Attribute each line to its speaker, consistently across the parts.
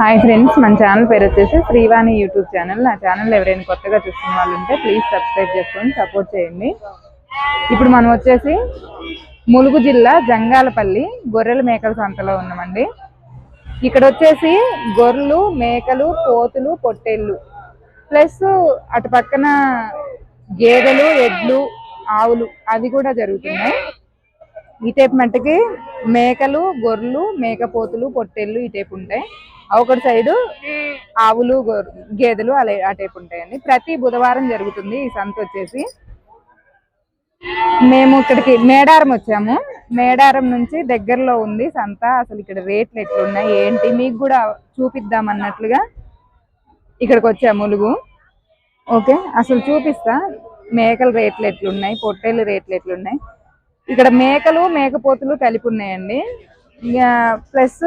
Speaker 1: Hi friends మన channel పేరు వచ్చేసి శ్రీవాణి యూట్యూబ్ ఛానల్ నా ఛానల్ ఎవరైనా కొత్తగా చూస్తున్న వాళ్ళు ఉంటే ప్లీజ్ సబ్స్క్రైబ్ చేసుకొని సపోర్ట్ చేయండి. ఇప్పుడు మనం వచ్చేసి ములుగు జిల్లా జంగాలపల్లి గొర్రెల మేకల సంతలో ఉన్నామండి. ఇక్కడ వచ్చేసి గొర్రెలు మేకలు కోతులు పొట్టేళ్ళు. ప్లస్ అటు పక్కన గేదెలు ఎడ్లు ఆవులు అవి కూడా జరుగుతున్నాయి. ఈ టైప్ మట్టుకి మేకలు గొర్రెలు మేకపోతులు పొట్టేళ్ళు ఈ టైప్ ఉంటాయి. ఒకటి సైడు ఆవులు గొర్రె గేదెలు అలా ఆ టైప్ ఉంటాయండి. ప్రతి బుధవారం జరుగుతుంది ఈ సంత వచ్చేసి. మేము ఇక్కడికి మేడారం వచ్చాము. మేడారం నుంచి దగ్గరలో ఉంది సంత. అసలు ఇక్కడ రేట్లు ఎట్లున్నాయి? ఏంటి? మీకు కూడా చూపిద్దాం అన్నట్లుగా ఇక్కడికి వచ్చాము ములుగు. ఓకే? అసలు చూపిస్తా. మేకల రేట్లు ఎట్లున్నాయి? పొట్టేళ్ళ రేట్లు ఎట్లున్నాయి? ఇక్కడ మేకలు మేకపోతులు కలిపి ఉన్నాయండి. ఇంకా ప్లస్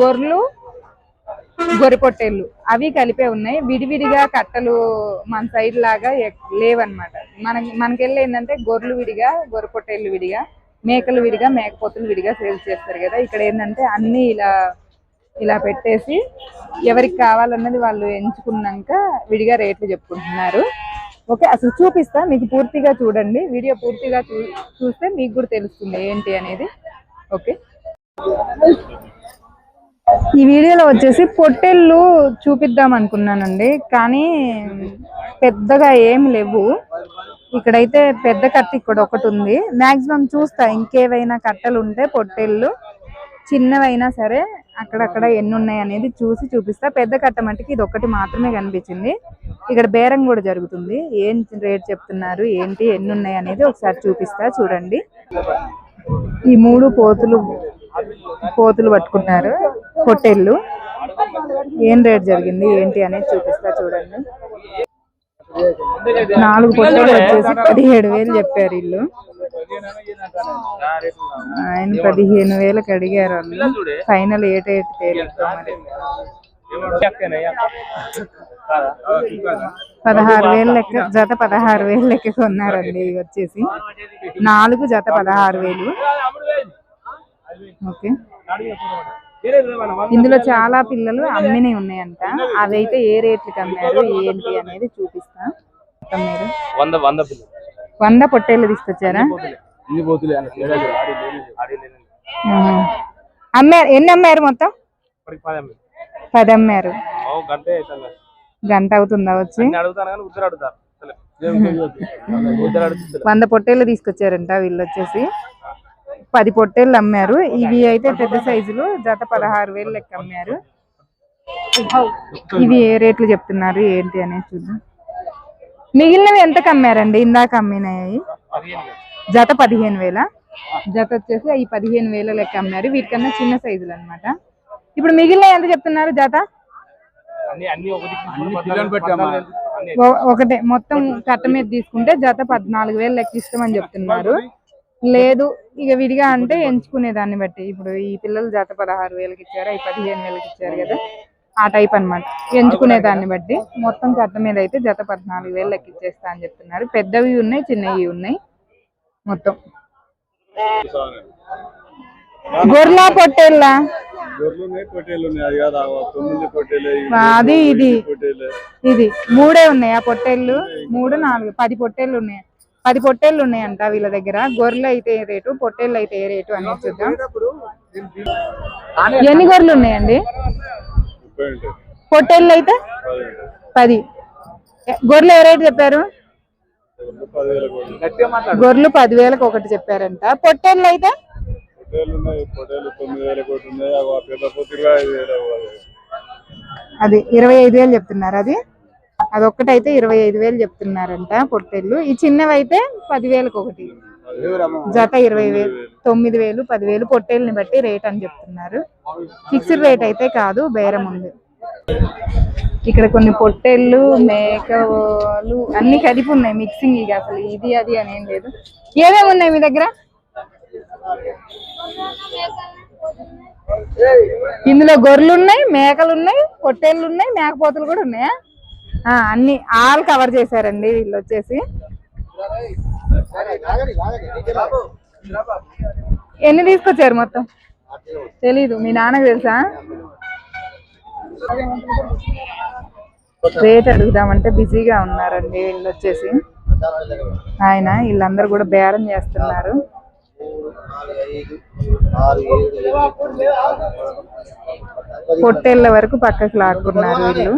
Speaker 1: గొర్రెలు గొరిపొట్టేళ్ళు అవి కలిపే ఉన్నాయి. విడివిడిగా కట్టలు మన సైడ్ లాగా లేవన్నమాట. మన మనకెళ్ళి ఏంటంటే గొర్రెలు విడిగా గొరిపొట్టేళ్ళు విడిగా మేకలు విడిగా మేకపోతులు విడిగా సేల్ చేస్తారు కదా. ఇక్కడ ఏంటంటే అన్ని ఇలా ఇలా పెట్టేసి ఎవరికి కావాలన్నది వాళ్ళు ఎంచుకున్నాక విడిగా రేట్లు చెప్పుకుంటున్నారు. ఓకే అసలు చూపిస్తా మీకు పూర్తిగా చూడండి. వీడియో పూర్తిగా చూ చూస్తే మీకు కూడా తెలుస్తుంది ఏంటి అనేది. ఓకే. ఈ వీడియోలో వచ్చేసి పొట్టెళ్ళు చూపిద్దాం అనుకున్నానండి కానీ పెద్దగా ఏం లేవు. ఇక్కడైతే పెద్ద కట్ట ఇక్కడ ఒకటి ఉంది. మాక్సిమం చూస్తా ఇంకేవైనా కట్టలు ఉంటే పొట్టెళ్ళు చిన్నవైనా సరే అక్కడక్కడ ఎన్ని ఉన్నాయి అనేది చూసి చూపిస్తా. పెద్ద కట్ట మట్టికి ఇది ఒక్కటి మాత్రమే కనిపించింది. ఇక్కడ బేరం కూడా జరుగుతుంది. ఏం రేట్ చెప్తున్నారు? ఏంటి? ఎన్ని ఉన్నాయి అనేది ఒకసారి చూపిస్తా. చూడండి. ఈ మూడు పోతులు పోతులు పట్టుకున్నారు. పొట్టేళ్ళు. ఏం రేట్ జరిగింది? ఏంటి అనేది చూపిస్తా. చూడండి. నాలుగు పొట్టేలు వచ్చేసి పదిహేడు వేలు చెప్పారు వీళ్ళు ఆయన పదిహేను వేలకు అడిగారు ఫైనల్ మరి. పదహారు వేలు లెక్క జత పదహారు వేలు లెక్క కొన్నారండి ఇవి వచ్చేసి. నాలుగు జత పదహారు వేలు. ఓకే. ఇందులో చాలా పిల్లలు అమ్మినవి ఉన్నాయంట. అవి అయితే ఏ రేట్లకి అమ్మారు ఏంటి అనేది చూపిస్తా. మీరు
Speaker 2: వంద వంద పిల్లలు.
Speaker 1: వంద పొట్టేళ్ళు తీసుకొచ్చారా. అమ్మారు ఎన్ని అమ్మారు మొత్తం?
Speaker 2: పది
Speaker 1: అమ్మారు
Speaker 2: గంటే అవుతుంది
Speaker 1: వచ్చి? వంద పొట్టేళ్ళు తీసుకొచ్చారంట వీళ్ళు వచ్చేసి. పది పొట్టేళ్ళు అమ్మారు. ఇవి అయితే పెద్ద సైజులు. జత పదహారు వేలు లెక్క అమ్మారు. ఇవి ఏ రేట్లు చెప్తున్నారు? ఏంటి అనేది చూద్దాం. మిగిలినవి ఎంతకు అమ్మారండి ఇందాక అమ్మినాయి. జత పదిహేను వేల? జత వచ్చేసి ఈ పదిహేను వేల లెక్క అమ్మారు. వీటికన్నా చిన్న సైజులు అన్నమాట. ఇప్పుడు మిగిలిన ఎంత చెప్తున్నారు జత?
Speaker 2: అన్ని అన్ని ఒకటి
Speaker 1: మొత్తం కట్ట మీద తీసుకుంటే జత పద్నాలుగు వేలు లెక్క ఇస్తామని చెప్తున్నారు. లేదు ఇక విడిగా అంటే ఎంచుకునే దాన్ని బట్టి. ఇప్పుడు ఈ పిల్లలు జత పదహారు వేలకి ఇచ్చారు? ఈ పదిహేను వేలకి ఇచ్చారు కదా. ఆ టైప్ అన్నమాట. ఎంచుకునే దాన్ని బట్టి. మొత్తం కట్ట మీద అయితే జత పద్నాలుగు వేలు లెక్క ఇచ్చేస్తా అని చెప్తున్నారు. పెద్దవి ఉన్నాయి చిన్నవి ఉన్నాయి. మొత్తం. గొర్రెలా పొట్టేళ్ళ?
Speaker 3: అది
Speaker 1: ఇది. ఇది. మూడే ఉన్నాయి. ఆ పొట్టేళ్ళు మూడు నాలుగు పది పొట్టేళ్ళు ఉన్నాయి పది పొట్టేళ్ళు ఉన్నాయంట వీళ్ళ దగ్గర. గొర్రెలు అయితే ఏ రేటు పొట్టేళ్ళు అయితే ఏ రేటు అనేది చూద్దాం. ఎన్ని గొర్రెలు ఉన్నాయండి? పొట్టేళ్ళు అయితే
Speaker 3: పది.
Speaker 1: గొర్రెలు ఏ రేటు చెప్పారు?
Speaker 3: గొర్రెలు
Speaker 1: పదివేలకు ఒకటి చెప్పారంట. పొట్టేళ్ళు అయితే? అది ఇరవై ఐదు వేలు చెప్తున్నారు అది. అదొక్కటైతే ఇరవై ఐదు వేలు చెప్తున్నారంట పొట్టేళ్ళు. ఈ చిన్నవి అయితే పదివేలకు ఒకటి. జత ఇరవై వేలు తొమ్మిది వేలు పదివేలు పొట్టేళ్ళని బట్టి రేట్ అని చెప్తున్నారు. ఫిక్స్డ్ రేట్ అయితే కాదు బేరం ఉంది. ఇక్కడ కొన్ని పొట్టేళ్ళు మేకలు అన్ని కలిపి ఉన్నాయి మిక్సింగ్ ఇక అసలు. ఇది అది అని ఏం లేదు. ఏమేమి ఉన్నాయి మీ దగ్గర? ఇందులో గొర్రెలు ఉన్నాయి మేకలు ఉన్నాయి పొట్టేళ్ళు ఉన్నాయి మేకపోతులు కూడా ఉన్నాయా? ఆ, అన్ని ఆల్ కవర్ చేశారండి వీళ్ళు వచ్చేసి. ఎన్ని తీసుకొచ్చారు మొత్తం? తెలీదు. మీ నాన్నకు తెలుసా? రేట్ అడుగుదామంటే బిజీగా ఉన్నారండి వీళ్ళు వచ్చేసి ఆయన వీళ్ళందరూ కూడా బేరం చేస్తున్నారు. పొట్టేళ్ళ వరకు పక్కకి లాక్కున్నారు వీళ్ళు.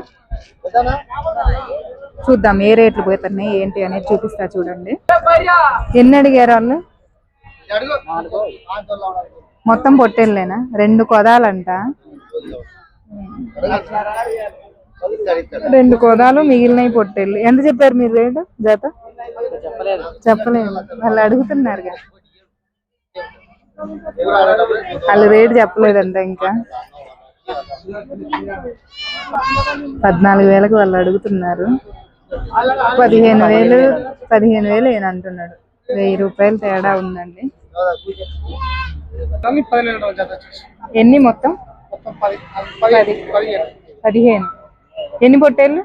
Speaker 1: చూద్దాం ఏ రేట్లు పోతున్నాయి ఏంటి అనేది చూపిస్తా చూడండి. ఎన్ని అడిగారు వాళ్ళు? మొత్తం పొట్టేళ్ళేనా? రెండు కొదాలంట. రెండు కొదాలు మిగిలినవి పొట్టేళ్ళు. ఎంత చెప్పారు మీరు రేటు జత? చెప్పలేదు. వాళ్ళు అడుగుతున్నారుగా వాళ్ళు రేటు చెప్పలేదంట ఇంకా. పద్నాలుగు వేలకు వాళ్ళు అడుగుతున్నారు. పదిహేను వేలు పదిహేను వేలు ఈయన అంటున్నాడు. వెయ్యి రూపాయలు తేడా ఉందండి. ఎన్ని మొత్తం? పది పదిహేను. ఎన్ని పొట్టేళ్ళు?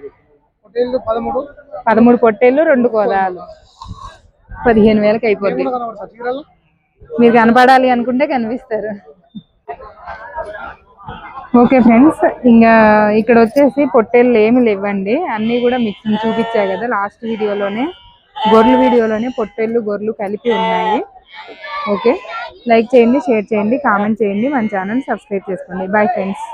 Speaker 2: పదమూడు.
Speaker 1: పదమూడు పొట్టేళ్ళు రెండు కోదాలు పదిహేను వేలకు అయిపోద్ది. మీరు కనపడాలి అనుకుంటే కనిపిస్తారు. ఓకే ఫ్రెండ్స్ ఇంకా ఇక్కడ వచ్చేసి పొట్టేళ్ళు ఏమి లేవండి. అన్నీ కూడా మిక్సింగ్ చూపించాయి కదా లాస్ట్ వీడియోలోనే. గొర్రెలు వీడియోలోనే పొట్టేళ్ళు గొర్రెలు కలిపి ఉన్నాయి. ఓకే. లైక్ చేయండి షేర్ చేయండి కామెంట్ చేయండి. మన ఛానల్ సబ్స్క్రైబ్ చేసుకోండి. Bye friends.